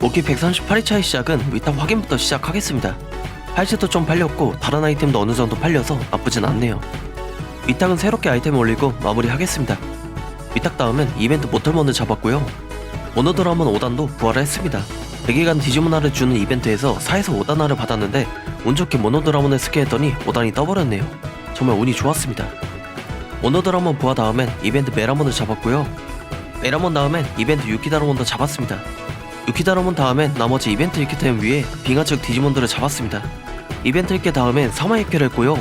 모기 138회차의 시작은 위탁 확인부터 시작하겠습니다. 팔찌도 좀 팔렸고 다른 아이템도 어느 정도 팔려서 나쁘진 않네요. 위탁은 새롭게 아이템을 올리고 마무리하겠습니다. 위탁 다음은 이벤트 모털몬을 잡았고요. 모노드라몬 5단도 부활을 했습니다. 100일간 디지몬화를 주는 이벤트에서 4에서 5단화를 받았는데 운 좋게 모노드라몬을 스캔했더니 5단이 떠버렸네요. 정말 운이 좋았습니다. 모노드라몬 부활 다음엔 이벤트 메라몬을 잡았고요. 메라몬 다음엔 이벤트 유키다라몬도 잡았습니다. 유키다라몬 다음엔 나머지 이벤트 1키 위에 빙하 측 디지몬들을 잡았습니다. 이벤트 1개 다음엔 사마이케를 했고요.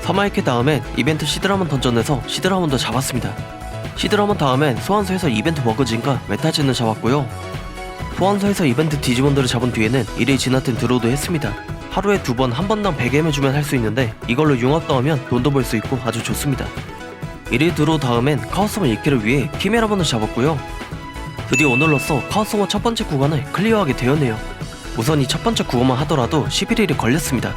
사마이케 다음엔 이벤트 시드라몬 던전에서 시드라몬도 잡았습니다. 시드라몬 다음엔 소환소에서 이벤트 머그진과 메타진을 잡았고요. 소환소에서 이벤트 디지몬들을 잡은 뒤에는 일이 지나튼 드로우도 했습니다. 하루에 두 번 한 번당 100M을 주면 할 수 있는데 이걸로 융합도 하면 돈도 벌 수 있고 아주 좋습니다. 1일 드로우 다음엔 카오스몬 1키를 위해 키메라본을 잡았고요. 드디어 오늘로써 카오스몬 첫 번째 구간을 클리어하게 되었네요. 우선 이 첫 번째 구간만 하더라도 11일이 걸렸습니다.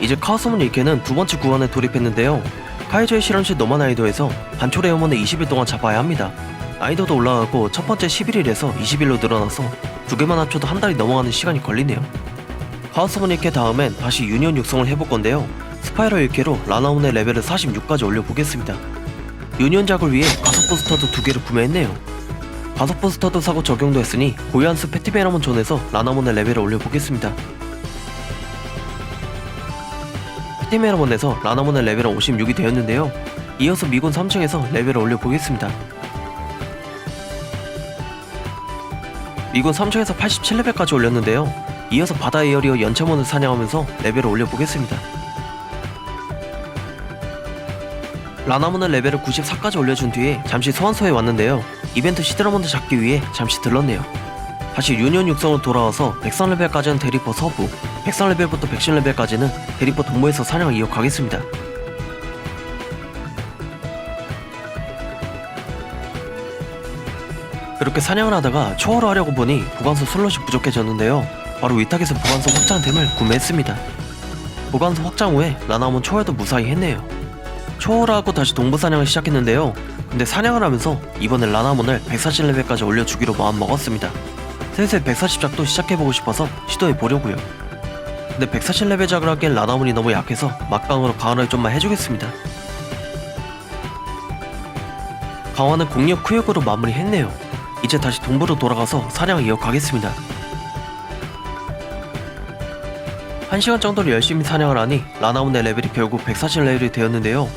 이제 카오스몬 1키는 두 번째 구간에 돌입했는데요. 카이저의 실험실 노마나이도에서 반초레 어몬을 20일 동안 잡아야 합니다. 난이도도 올라가고 첫 번째 11일에서 20일로 늘어나서 두 개만 합쳐도 한 달이 넘어가는 시간이 걸리네요. 카오스몬 1키 다음엔 다시 유니온 육성을 해볼 건데요. 스파이럴 1키로 라나온의 레벨을 46까지 올려보겠습니다. 유니온 작을 위해 가속 부스터도 두 개를 구매했네요. 가속 부스터도 사고 적용도 했으니 고유한스 페티베라몬 존에서 라나몬의 레벨을 올려보겠습니다. 페티베라몬에서 라나몬의 레벨은 56이 되었는데요. 이어서 미군 3층에서 레벨을 올려보겠습니다. 미군 3층에서 87레벨까지 올렸는데요. 이어서 바다 에어리어 연체몬을 사냥하면서 레벨을 올려보겠습니다. 라나몬의 레벨을 94까지 올려준 뒤에 잠시 소환소에 왔는데요. 이벤트 시드라몬드 잡기 위해 잠시 들렀네요. 다시 유니온 육성으로 돌아와서 103레벨까지는 대리퍼 서부, 103레벨부터 110레벨까지는 대리퍼 동부에서 사냥을 이어가겠습니다. 그렇게 사냥을 하다가 초월을 하려고 보니 보관소 슬롯이 부족해졌는데요. 바로 위탁에서 보관소 확장템을 구매했습니다. 보관소 확장 후에 라나몬 초월도 무사히 했네요. 초월하고 다시 동부 사냥을 시작했는데요. 근데 사냥을 하면서 이번에 라나몬을 140레벨까지 올려주기로 마음 먹었습니다. 슬슬 140작도 시작해보고 싶어서 시도해보려고요. 근데 140레벨 작을 하기엔 라나몬이 너무 약해서 막강으로 강화를 좀만 해주겠습니다. 강화는 공력 쿠역으로 마무리했네요. 이제 다시 동부로 돌아가서 사냥을 이어가겠습니다. 1시간 정도를 열심히 사냥을 하니 라나몬의 레벨이 결국 140레벨이 되었는데요.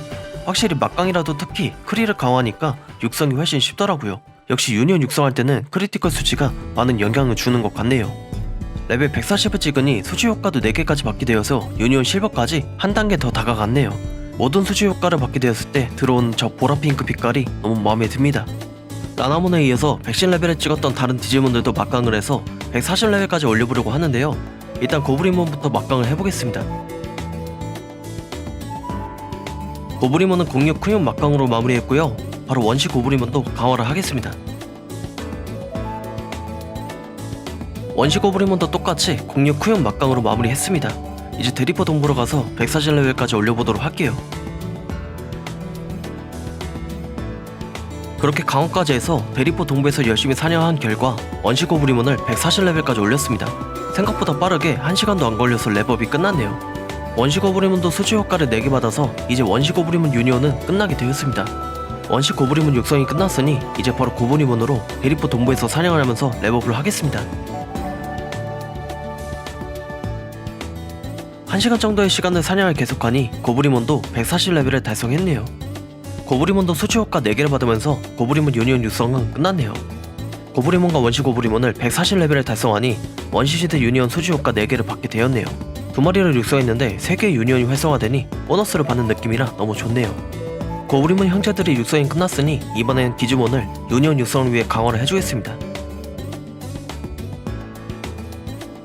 확실히 막강이라도 특히 크리를 강화하니까 육성이 훨씬 쉽더라고요. 역시 유니온 육성할 때는 크리티컬 수치가 많은 영향을 주는 것 같네요. 레벨 140을 찍으니 수치 효과도 4개까지 받게 되어서 유니온 실버까지 한 단계 더 다가갔네요. 모든 수치 효과를 받게 되었을 때 들어온 저 보라핑크 빛깔이 너무 마음에 듭니다. 라나몬에 이어서 110레벨을 찍었던 다른 디지몬들도 막강을 해서 140레벨까지 올려보려고 하는데요. 일단 고브리몬부터 막강을 해보겠습니다. 고브리몬은 공격 크용 막강으로 마무리했고요. 바로 원시 고브리몬도 강화를 하겠습니다. 원시 고브리몬도 똑같이 공격 크용 막강으로 마무리했습니다. 이제 대리퍼 동부로 가서 140 레벨까지 올려보도록 할게요. 그렇게 강화까지 해서 대리포 동부에서 열심히 사냥한 결과 원시 고브리몬을 140레벨까지 올렸습니다. 생각보다 빠르게 1시간도 안 걸려서 랩업이 끝났네요. 원시 고브리몬도 수주 효과를 4개 받아서 이제 원시 고브리몬 유니온은 끝나게 되었습니다. 원시 고브리몬 육성이 끝났으니 이제 바로 고브리몬으로 대리포 동부에서 사냥을 하면서 랩업을 하겠습니다. 1시간 정도의 시간을 사냥을 계속하니 고브리몬도 140레벨을 달성했네요. 고브리몬도 수치 효과 4개를 받으면서 고브리몬 유니온 육성은 끝났네요. 고브리몬과 원시 고브리몬을 140레벨을 달성하니 원시시대 유니온 수치 효과 4개를 받게 되었네요. 두 마리를 육성했는데 3개의 유니온이 활성화되니 보너스를 받는 느낌이라 너무 좋네요. 고브리몬 형제들의 육성이 끝났으니 이번엔 디지몬을 유니온 육성을 위해 강화를 해주겠습니다.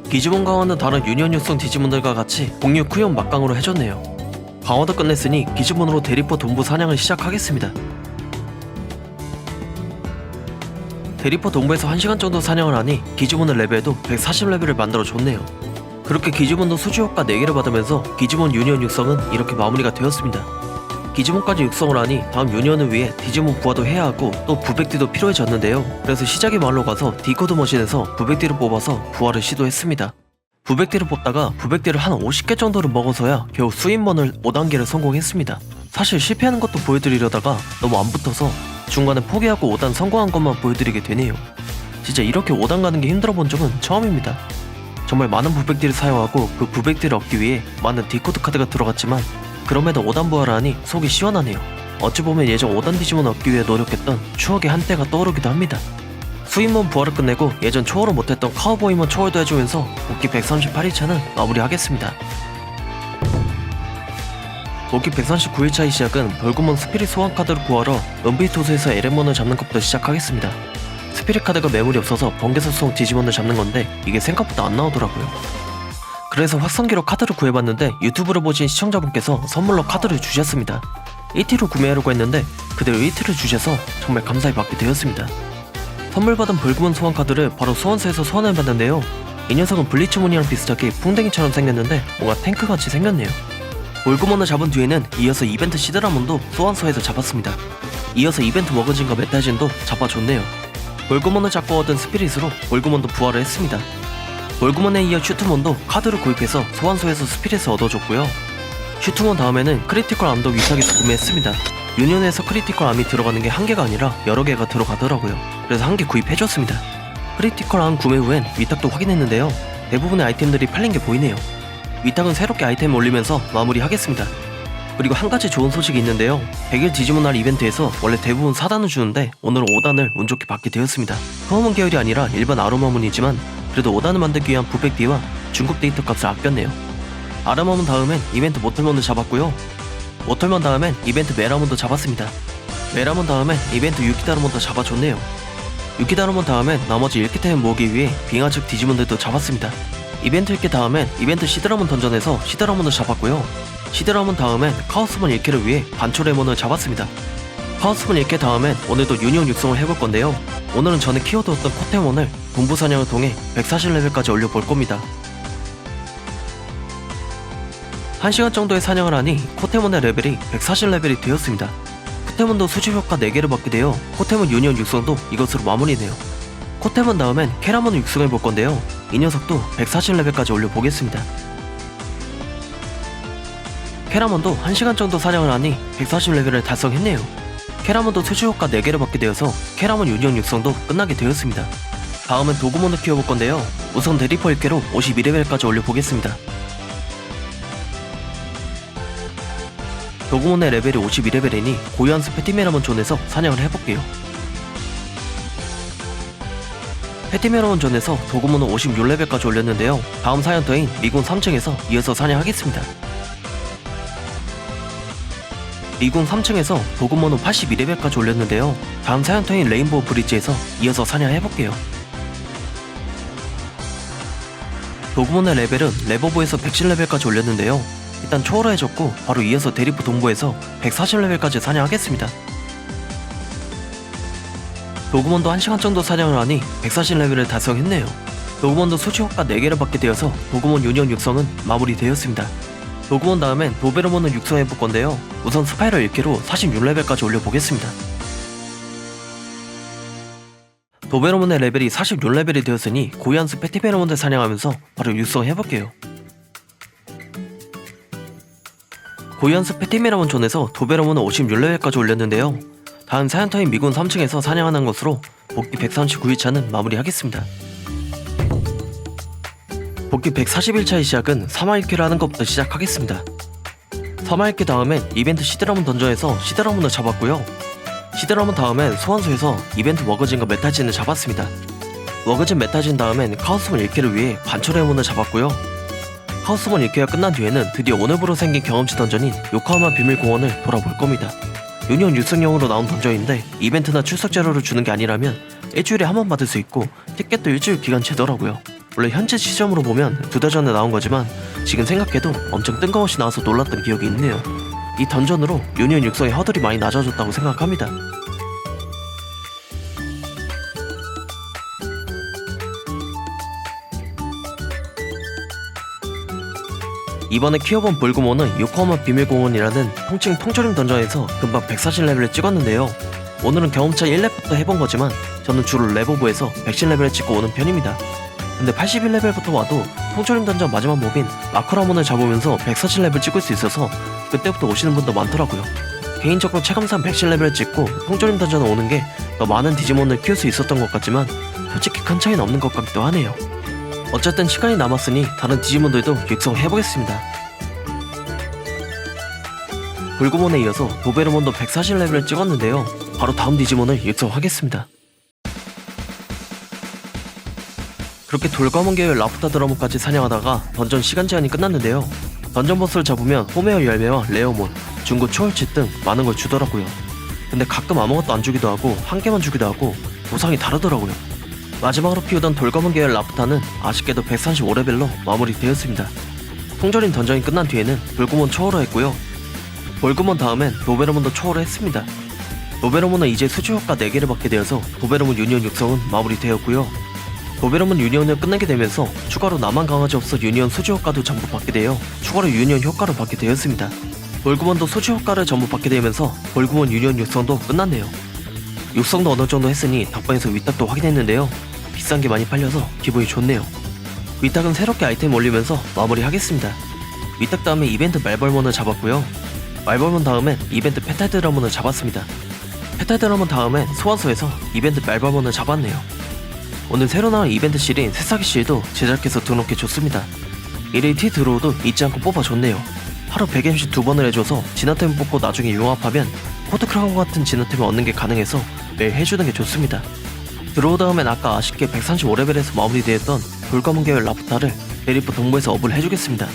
디지몬 강화는 다른 유니온 육성 디지몬들과 같이 공유 쿠용 막강으로 해줬네요. 강화도 끝냈으니 기지본으로 대리포 동부 사냥을 시작하겠습니다. 대리포 동부에서 1시간 정도 사냥을 하니 기지본의 레벨도 140레벨을 만들어 줬네요. 그렇게 기지본도 수주 효과 4개를 받으면서 기지본 유니온 육성은 이렇게 마무리가 되었습니다. 디지몬까지 육성을 하니 다음 유니언을 위해 디지몬 부화도 해야 하고 또 부백띠도 필요해졌는데요. 그래서 시작의 마을로 가서 디코드 머신에서 부백띠를 뽑아서 부화를 시도했습니다. 부백띠를 뽑다가 부백띠를 한 50개 정도를 먹어서야 겨우 수입먼을 5단계를 성공했습니다. 사실 실패하는 것도 보여드리려다가 너무 안 붙어서 중간에 포기하고 5단 성공한 것만 보여드리게 되네요. 진짜 이렇게 5단 가는 게 힘들어 본 적은 처음입니다. 정말 많은 부백띠를 사용하고 그 부백띠를 얻기 위해 많은 디코드 카드가 들어갔지만 그럼에도 5단 부활을 하니 속이 시원하네요. 어찌 보면 예전 5단 디지몬 얻기 위해 노력했던 추억의 한때가 떠오르기도 합니다. 수입몬 부활을 끝내고 예전 초월을 못했던 카우보이몬 초월도 해주면서 복귀 138일차는 마무리하겠습니다. 복귀 139일차의 시작은 벌구몬 스피릿 소환 카드를 구하러 은비토스에서 에레몬을 잡는 것부터 시작하겠습니다. 스피릿 카드가 매물이 없어서 번개사 수송 디지몬을 잡는 건데 이게 생각보다 안 나오더라고요. 그래서 확성기로 카드를 구해봤는데 유튜브를 보신 시청자분께서 선물로 카드를 주셨습니다. 1티로 구매하려고 했는데 그대로 1티를 주셔서 정말 감사히 받게 되었습니다. 선물 받은 벌구몬 소환 카드를 바로 소환사에서 소환해 봤는데요. 이 녀석은 블리츠몬이랑 비슷하게 풍뎅이처럼 생겼는데 뭔가 탱크같이 생겼네요. 볼구몬을 잡은 뒤에는 이어서 이벤트 시드라몬도 소환소에서 잡았습니다. 이어서 이벤트 머그진과 메타진도 잡아줬네요. 볼구몬을 잡고 얻은 스피릿으로 볼구몬도 부활을 했습니다. 볼구몬에 이어 슈트몬도 카드를 구입해서 소환소에서 스피릿을 얻어줬고요. 슈트몬 다음에는 크리티컬 암도 위탁에서 구매했습니다. 유니온에서 크리티컬 암이 들어가는 게 한 개가 아니라 여러 개가 들어가더라고요. 그래서 한 개 구입해줬습니다. 크리티컬 암 구매 후엔 위탁도 확인했는데요. 대부분의 아이템들이 팔린 게 보이네요. 위탁은 새롭게 아이템 올리면서 마무리하겠습니다. 그리고 한 가지 좋은 소식이 있는데요. 100일 디지몬 날 이벤트에서 원래 대부분 4단을 주는데 오늘은 5단을 운 좋게 받게 되었습니다. 허먼 계열이 아니라 일반 아로마문이지만 그래도 5단을 만들기 위한 부백디와 중국 데이터 값을 아꼈네요. 아로마문 다음엔 이벤트 모털몬을 잡았고요. 모털몬 다음엔 이벤트 메라몬도 잡았습니다. 메라몬 다음엔 이벤트 유키다르몬도 잡아줬네요. 유키다르몬 다음엔 나머지 1기템 모으기 위해 빙하 측 디지몬들도 잡았습니다. 이벤트 1기 다음엔 이벤트 시드라몬 던전에서 시드라몬을 잡았고요. 시드라몬 다음엔 카오스몬 1기를 위해 반초레몬을 잡았습니다. 카오스몬 1기 다음엔 오늘도 유니온 육성을 해볼 건데요. 오늘은 전에 키워두었던 코테몬을 본부 사냥을 통해 140레벨까지 올려볼 겁니다. 1시간 정도의 사냥을 하니 코테몬의 레벨이 140레벨이 되었습니다. 코테몬도 수집 효과 4개를 받게 되어 코테몬 유니온 육성도 이것으로 마무리네요. 코테몬 다음엔 캐라몬을 육성해 볼 건데요. 이 녀석도 140레벨까지 올려보겠습니다. 캐라몬도 1시간 정도 사냥을 하니 140레벨을 달성했네요. 캐라몬도 수집 효과 4개를 받게 되어서 캐라몬 유니온 육성도 끝나게 되었습니다. 다음은 도구몬을 키워볼 건데요. 우선 데리퍼 1개로 52레벨까지 올려보겠습니다. 도구몬의 레벨이 52레벨이니 고유한 스 페티메라몬 존에서 사냥을 해볼게요. 페티메라몬 존에서 도구몬은 56레벨까지 올렸는데요. 다음 사연터인 미군 3층에서 이어서 사냥하겠습니다. 미군 3층에서 도구몬은 82레벨까지 올렸는데요. 다음 사연터인 레인보우 브릿지에서 이어서 사냥해볼게요. 도구몬의 레벨은 레버보에서 110레벨까지 올렸는데요. 일단 초월해줬고 바로 이어서 대리프 동부에서 140레벨까지 사냥하겠습니다. 도구몬도 1시간 정도 사냥을 하니 140레벨을 달성했네요. 도구몬도 수치 효과 4개를 받게 되어서 도구몬 유니온 육성은 마무리되었습니다. 도구몬 다음엔 도베르몬을 육성해볼 건데요. 우선 스파이럴 1개로 46레벨까지 올려보겠습니다. 도베르몬의 레벨이 46레벨이 되었으니 고이한스 페티베르몬을 사냥하면서 바로 육성해볼게요. 고이한스 페티메라몬 존에서 도베르몬은 56레벨까지 올렸는데요. 다음 사연터인 미군 3층에서 사냥하는 것으로 복귀 139일차는 마무리하겠습니다. 복귀 141차의 시작은 3화일기를 하는 것부터 시작하겠습니다. 3화일기 다음엔 이벤트 시드라몬 던전에서 시드라몬을 잡았고요. 시드라몬 다음엔 소환소에서 이벤트 워거진과 메타진을 잡았습니다. 워거진 메타진 다음엔 카오스몬 1키를 위해 반초레몬을 잡았고요. 카오스몬 1키가 끝난 뒤에는 드디어 오늘부로 생긴 경험치 던전인 요코하마 비밀공원을 돌아볼 겁니다. 유니온 육성용으로 나온 던전인데 이벤트나 출석 자료를 주는 게 아니라면 일주일에 한 번 받을 수 있고 티켓도 일주일 기간치더라고요. 원래 현재 시점으로 보면 두 달 전에 나온 거지만 지금 생각해도 엄청 뜬금없이 나와서 놀랐던 기억이 있네요. 이 던전으로 유니온 육성의 허들이 많이 낮아졌다고 생각합니다. 이번에 키워본 볼그모는 요코하마 비밀공원이라는 통칭 통조림 던전에서 금방 140레벨을 찍었는데요. 오늘은 경험차 1렙부터 해본 거지만 저는 주로 레버브에서 110레벨을 찍고 오는 편입니다. 근데 81레벨부터 와도 통조림 던전 마지막 몹인 마크라몬을 잡으면서 140레벨 찍을 수 있어서 그때부터 오시는 분도 많더라고요. 개인적으로 체감상 110레벨을 찍고 통조림 던전에 오는 게 더 많은 디지몬을 키울 수 있었던 것 같지만 솔직히 큰 차이는 없는 것 같기도 하네요. 어쨌든 시간이 남았으니 다른 디지몬들도 육성해보겠습니다. 불구몬에 이어서 도베르몬도 140레벨을 찍었는데요. 바로 다음 디지몬을 육성하겠습니다. 그렇게 돌과문 계열 라프타 드라몬까지 사냥하다가 던전 시간 제한이 끝났는데요. 던전 보스를 잡으면 호메어 열매와 레어몬, 중고 초월치 등 많은 걸 주더라고요. 근데 가끔 아무것도 안 주기도 하고 한 개만 주기도 하고 보상이 다르더라고요. 마지막으로 피우던 돌과문 계열 라프타는 아쉽게도 135레벨로 마무리되었습니다. 통절인 던전이 끝난 뒤에는 돌구몬 초월을 했고요. 볼구몬 다음엔 도베르몬도 초월을 했습니다. 도베르몬은 이제 수주 효과 4개를 받게 되어서 도베르몬 유니온 육성은 마무리되었고요. 도베르몬 유니온을 끝내게 되면서 추가로 나만 강아지 없어 유니온 수주 효과도 전부 받게 되어 추가로 유니온 효과를 받게 되었습니다. 볼구몬도 수주 효과를 전부 받게 되면서 볼구몬 유니온 육성도 끝났네요. 육성도 어느 정도 했으니 덕분에서 위탁도 확인했는데요. 비싼 게 많이 팔려서 기분이 좋네요. 위탁은 새롭게 아이템 올리면서 마무리하겠습니다. 위탁 다음에 이벤트 말벌몬을 잡았고요. 말벌몬 다음엔 이벤트 페탈드라몬을 잡았습니다. 페탈드라몬 다음엔 소환소에서 이벤트 말벌몬을 잡았네요. 오늘 새로 나온 이벤트 실인 새싹이 실도 제작해서 등록해 줬습니다. 1일 T 드로우도 잊지 않고 뽑아줬네요. 하루 100MC 두 번을 해줘서 진화템 뽑고 나중에 융합하면 포트크라운 같은 진화템을 얻는 게 가능해서 매일 해주는 게 좋습니다. 드로우 다음엔 아까 아쉽게 135레벨에서 마무리되었던 돌가문 계열 라프타를 데리프 동부에서 업을 해주겠습니다.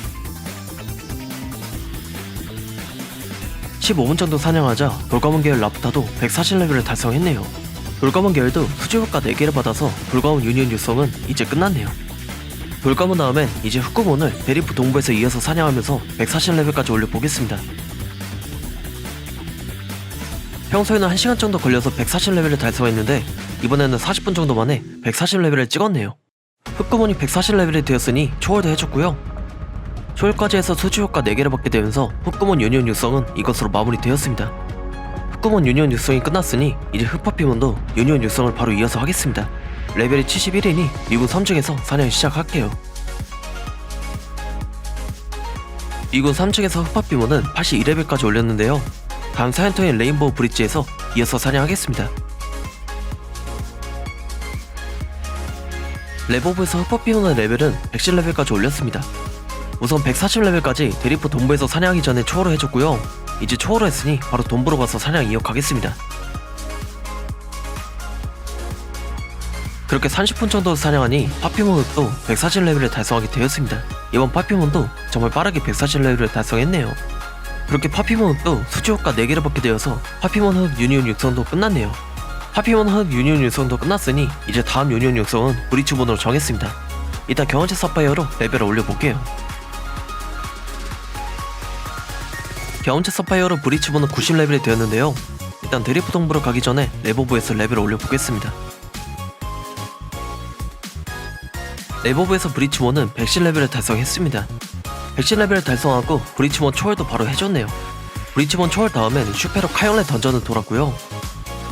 15분 정도 사냥하자 돌가문 계열 라프타도 140레벨을 달성했네요. 돌가문 계열도 수주 효과 4개를 받아서 돌가문 유니온 육성은 이제 끝났네요. 돌가문 다음엔 이제 흑구몬을 데리프 동부에서 이어서 사냥하면서 140레벨까지 올려보겠습니다. 평소에는 1시간 정도 걸려서 140레벨을 달성했는데 이번에는 40분 정도 만에 140레벨을 찍었네요. 흑구몬이 140레벨이 되었으니 초월도 해줬고요. 초월까지 해서 수주 효과 4개를 받게 되면서 흑구몬 유니온 육성은 이것으로 마무리되었습니다. 흑구몬 유니온 육성이 끝났으니 이제 흑파피몬도 유니온 육성을 바로 이어서 하겠습니다. 레벨이 71이니 미군 3층에서 사냥 시작할게요. 미군 3층에서 흑파피몬은 82레벨까지 올렸는데요. 다음 사연터인 레인보우 브릿지에서 이어서 사냥하겠습니다. 레버브에서 흑파피몬의 레벨은 110레벨까지 올렸습니다. 우선 140레벨까지 데리프 동부에서 사냥하기 전에 초월을 해줬고요. 이제 초월을 했으니 바로 돈보러 가서 사냥 이어가겠습니다. 그렇게 30분 정도 사냥하니 파피몬도 140레벨을 달성하게 되었습니다. 이번 파피몬도 정말 빠르게 140레벨을 달성했네요. 그렇게 파피몬도 수주 효과 4개를 받게 되어서 파피몬 흑 유니온 육성도 끝났네요. 파피몬 흑 유니온 육성도 끝났으니 이제 다음 유니온 육성은 브리츠본으로 정했습니다. 이따 경험치 서파이어로 레벨을 올려볼게요. 경험치 서파이어로 브리츠본은 90레벨이 되었는데요. 일단 드리프 동부로 가기 전에 레버브에서 레벨을 올려보겠습니다. 레버브에서 브리츠본은 110레벨을 달성했습니다. 110레벨을 달성하고 브리츠본 초월도 바로 해줬네요. 브리츠본 초월 다음엔 슈페로 카이올레 던전을 돌았고요.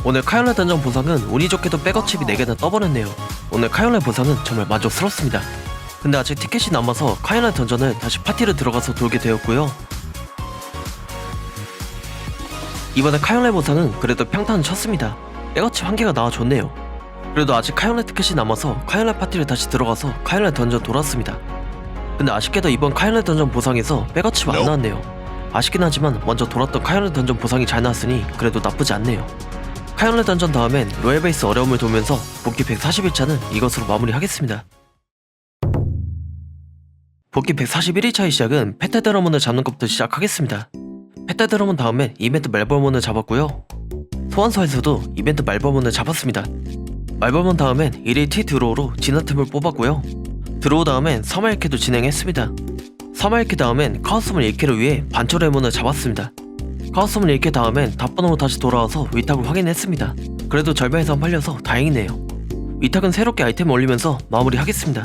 오늘 카이올레 던전 보상은 운이 좋게도 백어칩이 4개나 떠버렸네요. 오늘 카이올레 보상은 정말 만족스럽습니다. 근데 아직 티켓이 남아서 카이올레 던전을 다시 파티를 들어가서 돌게 되었고요. 이번에 보상은 그래도 평탄을 쳤습니다. 한 개가 나와줬네요. 그래도 아직 카이올레 티켓이 남아서 카이올레 파티를 다시 들어가서 카이올레 던전 돌았습니다. 근데 아쉽게도 이번 카이올레 던전 보상에서 백어치가 안 나왔네요. 아쉽긴 하지만 먼저 돌았던 카이올레 던전 보상이 잘 나왔으니 그래도 나쁘지 않네요. 카이올레 던전 다음엔 로얄 베이스 어려움을 돌면서 복귀 141차는 이것으로 마무리하겠습니다. 복귀 141일차의 시작은 페테드러몬을 잡는 것부터 시작하겠습니다. 페테드러몬 다음엔 이벤트 말벌몬을 잡았고요. 소환서에서도 이벤트 말벌몬을 잡았습니다. 말벌몬 다음엔 1일 T 드로우로 진화템을 뽑았고요. 드로우 다음엔 서마 1캐도 진행했습니다. 서마 1캐 다음엔 카오스문 1캐를 위해 반초의 문을 잡았습니다. 카오스문 1캐 다음엔 답번으로 다시 돌아와서 위탁을 확인했습니다. 그래도 절반에서 팔려서 다행이네요. 위탁은 새롭게 아이템 올리면서 마무리하겠습니다.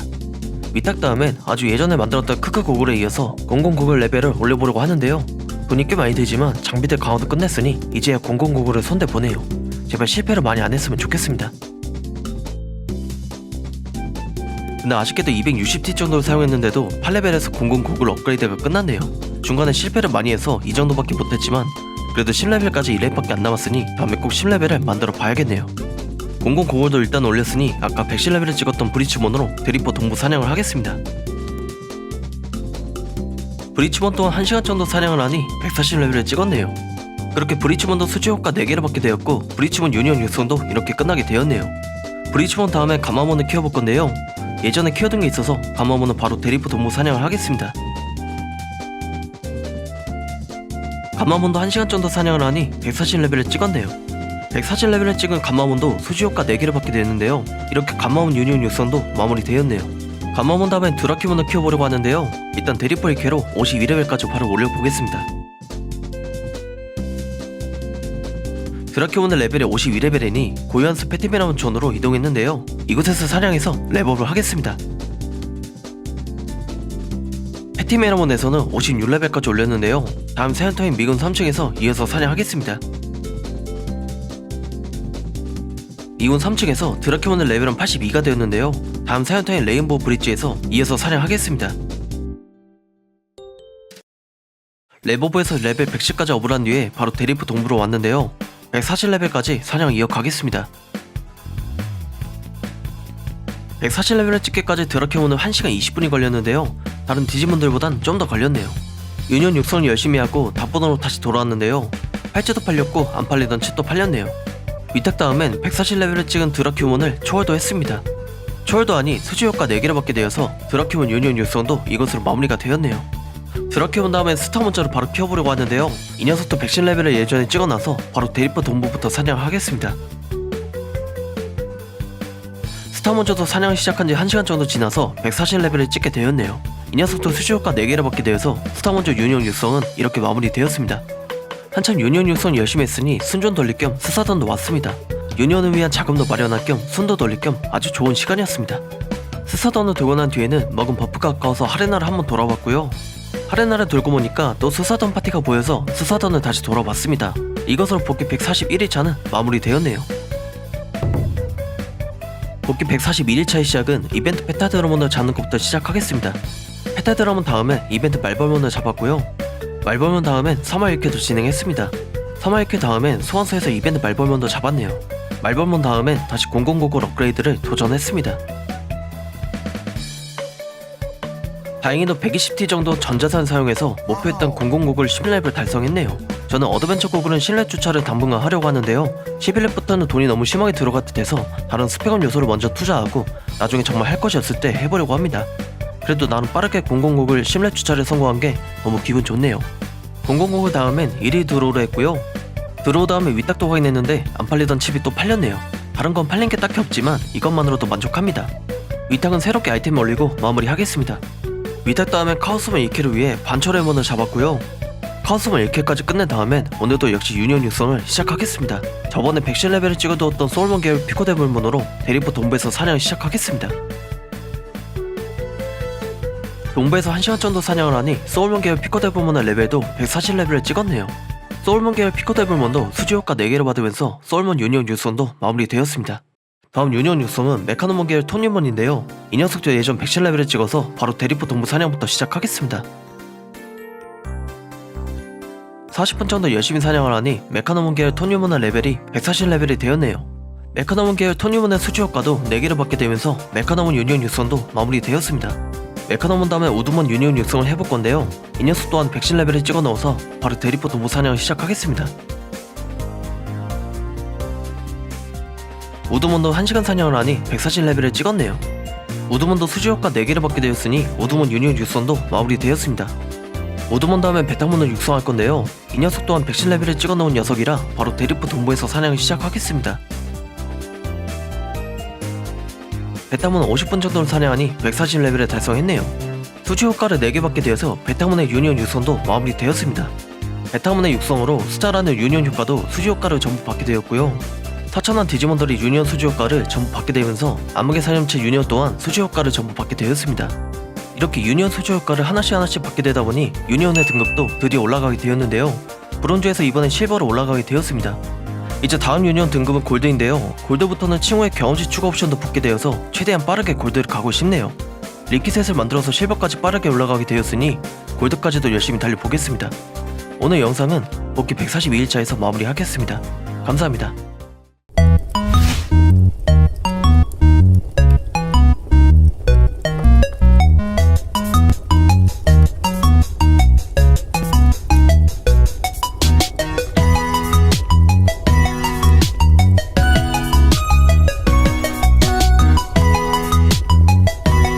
위탁 다음엔 아주 예전에 만들었던 크크 고글에 이어서 00 고글 레벨을 올려보려고 하는데요. 돈이 꽤 많이 들지만 장비들 강화도 끝냈으니 이제야 00 고글을 손대 보내요. 제발 실패를 많이 안 했으면 좋겠습니다. 근데 아쉽게도 260T 정도를 사용했는데도 8레벨에서 00 고글 업그레이드가 끝났네요. 중간에 실패를 많이 해서 이 정도밖에 못했지만 그래도 10레벨까지 1렙밖에 안 남았으니 다음에 꼭 10레벨을 만들어 봐야겠네요. 00 고글도 일단 올렸으니 아까 110레벨을 찍었던 브리치몬으로 드리퍼 동부 사냥을 하겠습니다. 브리치몬 또한 1시간 정도 사냥을 하니 140레벨을 찍었네요. 그렇게 브리치몬도 수지 효과 4개를 받게 되었고 브리치몬 유니온 육성도 이렇게 끝나게 되었네요. 브리치몬 다음에 가마몬을 키워볼 건데요. 예전에 키워둔 게 있어서 가마몬은 바로 데리프 동부 사냥을 하겠습니다. 가마몬도 1시간 정도 사냥을 하니 140레벨을 찍었네요. 140레벨을 찍은 감마몬도 수지효과 4개를 받게 되는데요. 이렇게 감마몬 유니온 육성도 마무리되었네요. 감마몬 다음엔 드라키몬을 키워보려고 하는데요. 일단 데리퍼 1캐로 52레벨까지 바로 올려보겠습니다. 드라키몬의 레벨이 52레벨이니 고유한스 페티메라몬 존으로 이동했는데요. 이곳에서 사냥해서 레벨을 하겠습니다. 페티메라몬에서는 56레벨까지 올렸는데요. 다음 세안터인 미군 3층에서 이어서 사냥하겠습니다. 이온 3층에서 드라키몬의 레벨은 82가 되었는데요. 다음 사연타인 레인보우 브릿지에서 이어서 사냥하겠습니다. 레버브에서 레벨 110까지 업을한 뒤에 바로 데리프 동부로 왔는데요. 140레벨까지 사냥 이어가겠습니다. 140레벨을 찍기까지 드라키몬은 1시간 20분이 걸렸는데요. 다른 디지몬들보단 좀 더 걸렸네요. 유니온 육성을 열심히 하고 답보너로 다시 돌아왔는데요. 팔찌도 팔렸고 안 팔리던 칩도 팔렸네요. 위탁 다음엔 140레벨을 찍은 드라큐몬을 초월도 했습니다. 초월도 아니 수지 효과 4개를 받게 되어서 드라큐몬 유니온 육성도 이것으로 마무리가 되었네요. 드라큐몬 다음엔 스타몬저를 바로 키워보려고 하는데요. 이 녀석도 110레벨을 예전에 찍어놔서 바로 대리퍼 동부부터 사냥을 하겠습니다. 스타몬저도 사냥을 시작한 지 1시간 정도 지나서 140레벨을 찍게 되었네요. 이 녀석도 수지 효과 4개를 받게 되어서 스타몬저 유니온 육성은 이렇게 마무리되었습니다. 한참 유니온 육성 열심히 했으니 순전 돌릴 겸 스사던도 왔습니다. 유니온을 위한 자금도 마련할 겸 순도 돌릴 겸 아주 좋은 시간이었습니다. 스사던을 돌고 난 뒤에는 먹은 버프가 아까워서 하레나를 한번 돌아봤고요. 하레나를 돌고 보니까 또 스사던 파티가 보여서 스사던을 다시 돌아봤습니다. 이것으로 복귀 141일차는 마무리되었네요. 복귀 141일차의 시작은 이벤트 페타 드러몬을 잡는 것부터 시작하겠습니다. 페타 드러몬 다음에 이벤트 말벌몬을 잡았고요. 말벌몬 다음엔 3화 1회도 진행했습니다. 3화 1회 다음엔 소환소에서 이벤트 말벌몬도 잡았네요. 말벌몬 다음엔 다시 0099 업그레이드를 도전했습니다. 다행히도 120T 정도 전자산 사용해서 목표했던 0099를 11렙을 달성했네요. 저는 어드벤처 고글은 실내 주차를 당분간 하려고 하는데요. 11렙부터는 돈이 너무 심하게 들어갈 듯해서 다른 스펙업 요소를 먼저 투자하고 나중에 정말 할 것이 없을 때 해보려고 합니다. 그래도 나는 빠르게 006을 심랩 주차를 성공한 게 너무 기분 좋네요. 006을 다음엔 1위 드로우를 했고요. 드로우 다음에 위탁도 확인했는데 안 팔리던 칩이 또 팔렸네요. 다른 건 팔린 게 딱히 없지만 이것만으로도 만족합니다. 위탁은 새롭게 아이템 올리고 마무리하겠습니다. 위탁 다음엔 카오스몬 1킬을 위해 반철의몬을 잡았고요. 카오스몬 1킬까지 끝낸 다음엔 오늘도 역시 유니온 육성을 시작하겠습니다. 저번에 110 레벨을 찍어두었던 소울몬 계열 피코데블몬으로 대리포 동부에서 사냥을 시작하겠습니다. 동부에서 1시간 정도 사냥을 하니 소울몬 계열 피코데블몬의 레벨도 140레벨을 찍었네요. 소울몬 계열 피코데블몬도 수지 효과 4개를 받으면서 소울몬 유니온 육성도 마무리되었습니다. 다음 유니온 육성은 메카노몬 계열 톤유몬인데요. 이 녀석도 예전 110레벨을 찍어서 바로 대리포 동부 사냥부터 시작하겠습니다. 40분 정도 열심히 사냥을 하니 메카노몬 계열 톤유몬의 레벨이 140레벨이 되었네요. 메카노몬 계열 톤유몬의 수지 효과도 4개를 받게 되면서 메카노몬 유니온 육성도 마무리되었습니다. 메카노몬 다음에 우드몬 유니온 육성을 해볼 건데요. 이 녀석 또한 110레벨을 찍어 넣어서 바로 대리포 동부 사냥을 시작하겠습니다. 우드몬도 1시간 사냥을 하니 140레벨을 찍었네요. 우드몬도 수지 효과 4개를 받게 되었으니 우드몬 유니온 육성도 마무리되었습니다. 우드몬 다음엔 베타몬을 육성할 건데요. 이 녀석 또한 110레벨을 찍어 놓은 녀석이라 바로 대리포 동부에서 사냥을 시작하겠습니다. 베타몬은 50분 정도를 사냥하니 140레벨을 달성했네요. 수지 효과를 4개 받게 되어서 베타몬의 유니온 육성도 마무리되었습니다. 베타몬의 육성으로 스타라는 유니온 효과도 수지 효과를 전부 받게 되었고요. 사천한 디지몬들이 유니언 수주 효과를 전부 받게 되면서 암흑의 사념체 유니언 또한 수주 효과를 전부 받게 되었습니다. 이렇게 유니언 수주 효과를 하나씩 하나씩 받게 되다 보니 유니언의 등급도 드디어 올라가게 되었는데요. 브론즈에서 이번엔 실버로 올라가게 되었습니다. 이제 다음 유니언 등급은 골드인데요. 골드부터는 칭호의 경험치 추가 옵션도 붙게 되어서 최대한 빠르게 골드를 가고 싶네요. 리키셋을 만들어서 실버까지 빠르게 올라가게 되었으니 골드까지도 열심히 달려보겠습니다. 오늘 영상은 복귀 142일차에서 마무리하겠습니다. 감사합니다.